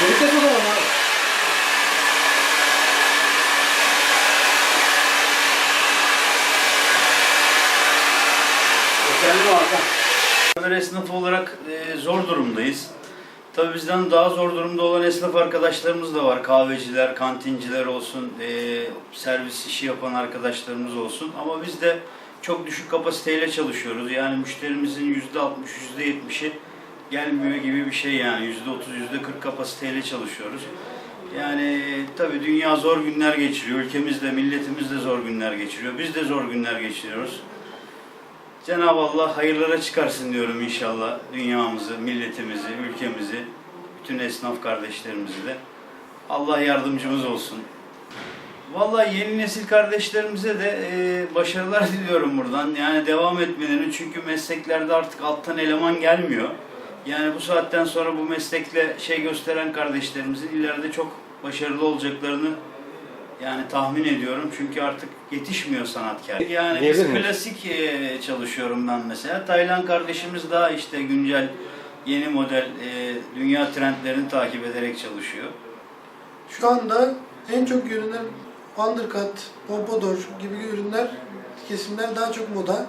Vites o zaman abi. Efendim Hakan. Haber olarak e, zor durumdayız. Tabii bizden daha zor durumda olan esnaf arkadaşlarımız da var. Kahveciler, kantinciler olsun, e, servis işi yapan arkadaşlarımız olsun. Ama biz de çok düşük kapasiteyle çalışıyoruz. Yani müşterimizin %60, %70'i gelmiyor gibi bir şey yani. %30, %40 kapasiteyle çalışıyoruz. Yani tabii dünya zor günler geçiriyor. Ülkemiz de, milletimiz de zor günler geçiriyor. Biz de zor günler geçiriyoruz. Cenab-ı Allah hayırlara çıkarsın diyorum inşallah dünyamızı, milletimizi, ülkemizi, bütün esnaf kardeşlerimizi de. Allah yardımcımız olsun. Vallahi yeni nesil kardeşlerimize de e, başarılar diliyorum buradan. Yani devam etmelerini çünkü mesleklerde artık alttan eleman gelmiyor. Yani bu saatten sonra bu meslekle şey gösteren kardeşlerimizin ileride çok başarılı olacaklarını yani tahmin ediyorum çünkü artık yetişmiyor sanatkar. Yani biz klasik e, çalışıyorum ben mesela. Taylan kardeşimiz daha işte güncel yeni model e, dünya trendlerini takip ederek çalışıyor. Şu anda en çok görünen undercut, pompadour gibi ürünler, kesimler daha çok moda.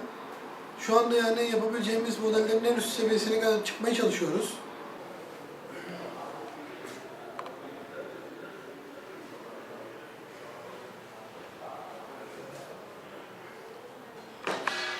Şu anda yani yapabileceğimiz modellerin en üst seviyesine kadar çıkmaya çalışıyoruz.